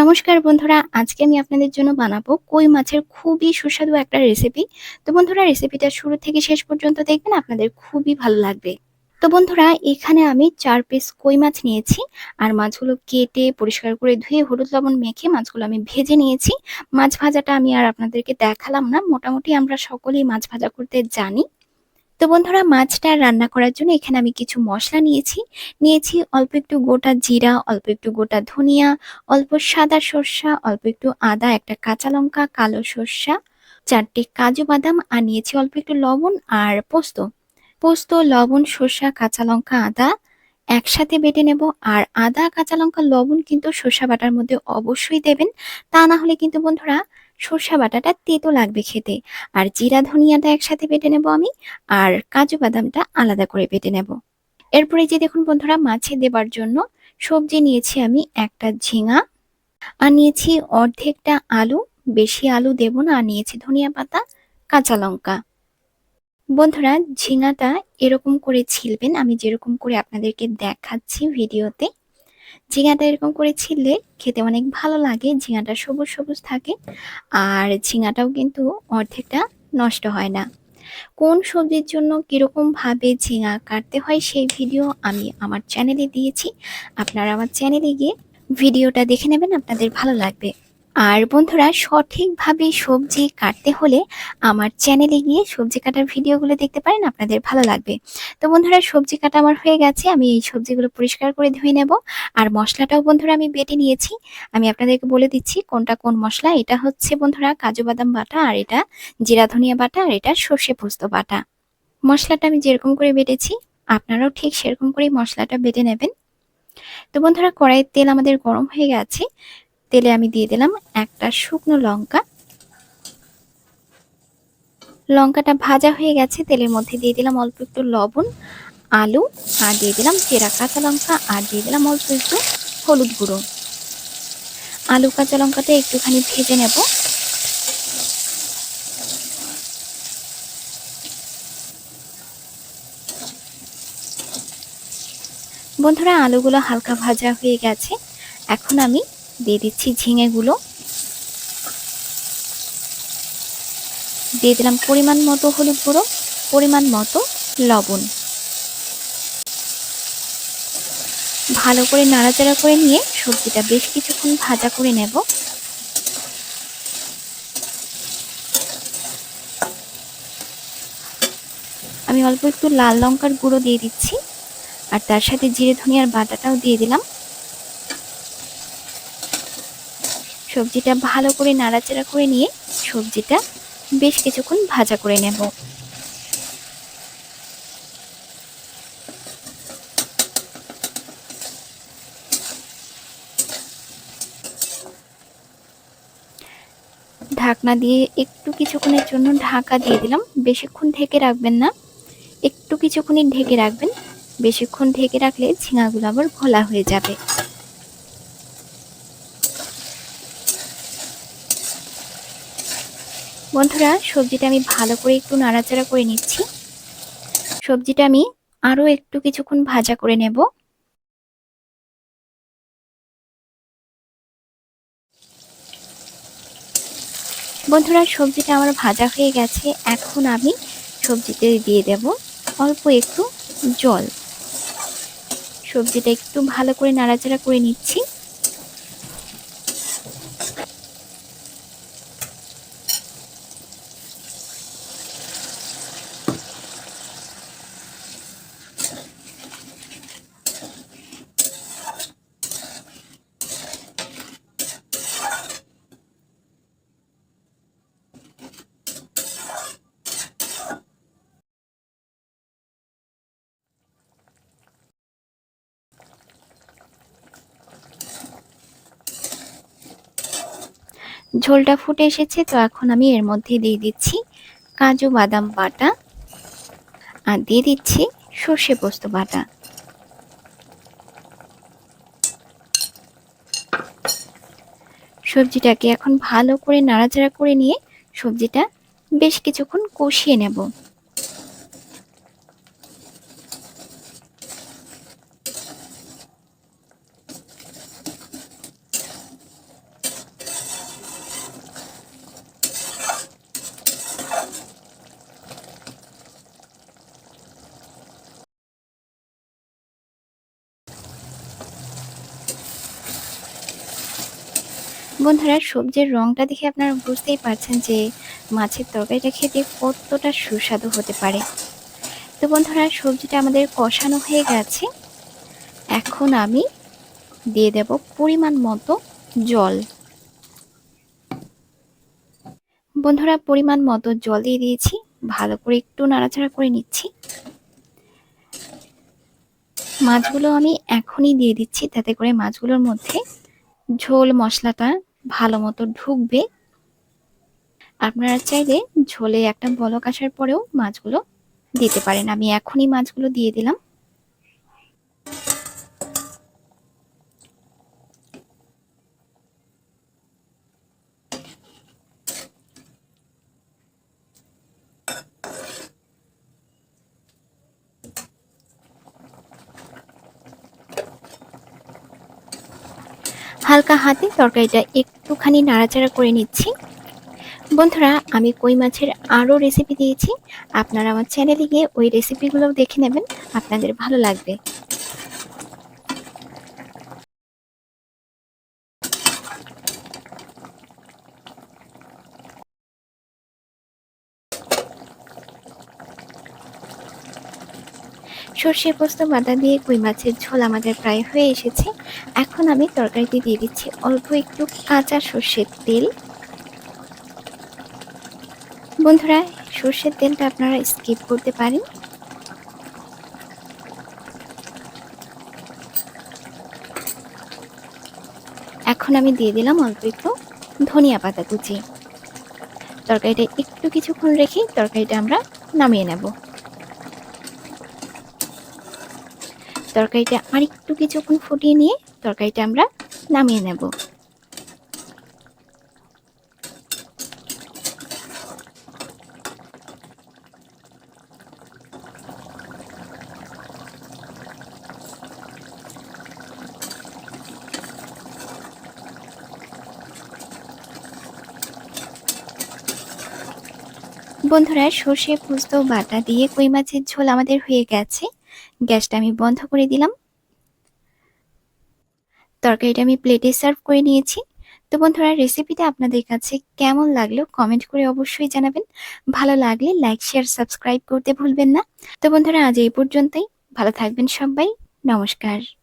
নমস্কার বন্ধুরা, আজকে আমি আপনাদের জন্য বানাবো কই মাছের খুবই সুস্বাদু একটা রেসিপি তো বন্ধুরা রেসিপিটা শুরু থেকে শেষ পর্যন্ত দেখবেন, আপনাদের খুবই ভালো লাগবে। তো বন্ধুরা, এখানে আমি চার পিস কই মাছ নিয়েছি, আর মাছগুলো কেটে পরিষ্কার করে ধুয়ে হলুদ লবণ মেখে মাছগুলো আমি ভেজে নিয়েছি। মাছ ভাজাটা আমি আর আপনাদেরকে দেখালাম না, মোটামুটি আমরা সকলেই মাছ ভাজা করতে জানি। তো বন্ধুরা, মাছটা রান্না করার জন্য এখানে আমি কিছু মশলা নিয়েছি। নিয়েছি অল্প একটু গোটা জিরা, অল্প একটু গোটা ধনিয়া, অল্প সাদা সর্ষা, অল্প একটু আদা, একটা কাঁচা লঙ্কা, কালো সর্ষা, চারটে কাজু বাদাম, আর নিয়েছি অল্প একটু লবণ আর পোস্ত। পোস্ত, লবণ, সর্ষা, কাঁচা লঙ্কা, আদা একসাথে বেটে নেব। আর আদা, কাঁচা লঙ্কা, লবণ কিন্তু সর্ষা বাটার মধ্যে অবশ্যই দেবেন। তা না হলে কিন্তু বন্ধুরা সর্ষা বাটাটা তেতো লাগবে খেতে। আর জিরা ধনিয়াটা একসাথে বেটে নেব আমি, আর কাজু বাদামটা আলাদা করে বেটে নেব। এরপরে যে দেখুন বন্ধুরা, মাছে দেবার জন্য সবজি নিয়েছি আমি একটা ঝিঙা, আর নিয়েছি অর্ধেকটা আলু, বেশি আলু দেব না, আর নিয়েছি ধনিয়া পাতা, কাঁচা লঙ্কা। বন্ধুরা, ঝিঙাটা এরকম করে ছিলবেন, আমি যেরকম করে আপনাদেরকে দেখাচ্ছি ভিডিওতে ঝিঙাটা এরকম করে ছিললে খেতে অনেক ভালো লাগে, ঝিঙাটা সবুজ সবুজ থাকে, আর ঝিঙাটাও কিন্তু অর্ধেকটা নষ্ট হয় না। কোন সবজির জন্য কীরকমভাবে ঝিঙা কাটতে হয় সেই ভিডিও আমি আমার চ্যানেলে দিয়েছি। আপনারা আমার চ্যানেলে গিয়ে ভিডিওটা দেখে নেবেন, আপনাদের ভালো লাগবে। আর বন্ধুরা, সঠিকভাবে সবজি কাটতে হলে আমার চ্যানেলে গিয়ে সবজি কাটার ভিডিওগুলো দেখতে পারেন, আপনাদের ভালো লাগবে। তো বন্ধুরা, সবজি কাটা আমার হয়ে গেছে, আমি এই সবজিগুলো পরিষ্কার করে ধুয়ে নেব। আর মশলাটাও বন্ধুরা, আমি বেটে নিয়েছি। আমি আপনাদেরকে বলে দিচ্ছি, কোনটা কোন মশলা, এটা হচ্ছে বন্ধুরা কাজু বাদাম বাটা, আর এটা জিরা ধনিয়া বাটা, আর এটা সর্ষে পোস্ত বাটা। মশলাটা আমি যেরকম করে বেটেছি, আপনারাও ঠিক সেরকম করেই মশলাটা বেটে নেবেন। তো বন্ধুরা, কড়াইয়ের তেল আমাদের গরম হয়ে গেছে। তেলে আমি দিয়ে দিলাম একটা শুকনো লঙ্কা। লঙ্কাটা ভাজা হয়ে গেছে, তেলের মধ্যে দিয়ে দিলাম অল্প একটু লবণ, আলু, আর দিয়ে দিলাম চেরা কাঁচা লঙ্কা, আর দিয়ে দিলাম অল্প একটু হলুদ গুঁড়ো। আলু কাঁচা লঙ্কাটা একটুখানি ভেজে নেব। বন্ধুরা, আলুগুলো হালকা ভাজা হয়ে গেছে। এখন আমি দিয়ে দিচ্ছি ঝিঙেগুলো। দিয়ে দিলাম পরিমাণ মতো হলুদ গুঁড়ো, পরিমাণ মতো লবণ। ভালো করে নাড়াচাড়া করে নিয়ে সবজিটা বেশ কিছুক্ষণ ভাজা করে নেব। আমি অল্প একটু লাল লঙ্কার গুঁড়ো দিয়ে দিচ্ছি, আর তার সাথে জিরে ধনিয়ার বাটাটাও দিয়ে দিলাম। সবজিটা ভালো করে নাড়াচাড়া করে নিয়ে সবজিটা বেশ কিছুক্ষণ ভাজা করে নেব। ঢাকনা দিয়ে একটু কিছুক্ষণের জন্য ঢাকা দিয়ে দিলাম। বেশিক্ষণ ঢেকে রাখবেন না। একটু কিছুক্ষণই ঢেকে রাখবেন। বেশিক্ষণ ঢেকে রাখলে ঝিঙাগুলো আবার ঘোলা হয়ে যাবে। বন্ধুরা, সবজিটা আমি ভালো করে একটু নাড়াচাড়া করে নিচ্ছি। সবজিটা আমি আরও একটু কিছুক্ষণ ভাজা করে নেব। বন্ধুরা, সবজিটা আমার ভাজা হয়ে গেছে। এখন আমি সবজিতে দিয়ে দেব অল্প একটু জল। সবজিটা একটু ভালো করে নাড়াচাড়া করে নিচ্ছি। ঝোলটা ফুটে এসেছে, তো এখন আমি এর মধ্যে দিয়ে দিচ্ছি কাজু বাদাম বাটা আর দিয়ে দিচ্ছি সর্ষে পোস্ত বাটা। সবজিটাকে এখন ভালো করে নাড়াচাড়া করে নিয়ে সবজিটা বেশ কিছুক্ষণ কষিয়ে নেব। বন্ধুরা সবজির রংটা দেখে আপনারা বুঝতেই পারছেন যে মাছের তরকারিটা খেতে কতটা সুস্বাদু হতে পারে। তো বন্ধুরা, সবজিটা আমাদের কষানো হয়ে গেছে। এখন আমি দিয়ে দেব পরিমাণ মতো জল। বন্ধুরা, পরিমাণ মতো জল দিয়ে দিয়েছি। ভালো করে একটু নাড়াচাড়া করে নিচ্ছি। মাছগুলো আমি এখনই দিয়ে দিচ্ছি, তাতে করে মাছগুলোর মধ্যে ঝোল মশলাটা ভালো মতো ঢুকবে। আপনারা চাইলে ঝোলে একটা বলক আসার পরেও মাছগুলো দিতে পারেন। আমি এখনই মাছগুলো দিয়ে দিলাম। হালকা হাতে তরকারিটা একটুখানি নাড়াচাড়া করে নিচ্ছি। বন্ধুরা, আমি কই মাছের আরও রেসিপি দিয়েছি। আপনারা আমার চ্যানেলে গিয়ে ওই রেসিপিগুলোও দেখে নেবেন। আপনাদের ভালো লাগবে। সর্ষে পোস্ত বাদা দিয়ে কই মাছের ঝোল আমাদের প্রায় হয়ে এসেছে। এখন আমি তরকারিতে দিয়ে দিচ্ছি অল্প একটু কাঁচা সর্ষের তেল। বন্ধুরা, সর্ষের তেলটা আপনারা স্কিপ করতে পারেন। এখন আমি দিয়ে দিলাম অল্প একটু ধনিয়া পাতা কুচি। তরকারিটা একটু কিছুক্ষণ রেখে তরকারিটা আমরা নামিয়ে নেব। তরকারিটা আর একটু কিছুক্ষণ ফুটিয়ে নিয়ে তরকারিটা আমরা নামিয়ে নেব। বন্ধুরা সর্ষে পোস্ত বাটা দিয়ে কই মাছের ঝোল আমাদের হয়ে গেছে। গ্যাসটা আমি বন্ধ করে দিলাম। তরকারিটা আমি প্লেটে সার্ভ করে নিয়েছি। তো বন্ধুরা রেসিপিটা আপনাদের কাছে কেমন লাগল কমেন্ট করে অবশ্যই জানাবেন। ভালো লাগলে লাইক শেয়ার সাবস্ক্রাইব করতে ভুলবেন না। তো বন্ধুরা, আজ এই পর্যন্তই। ভালো থাকবেন সবাই। নমস্কার।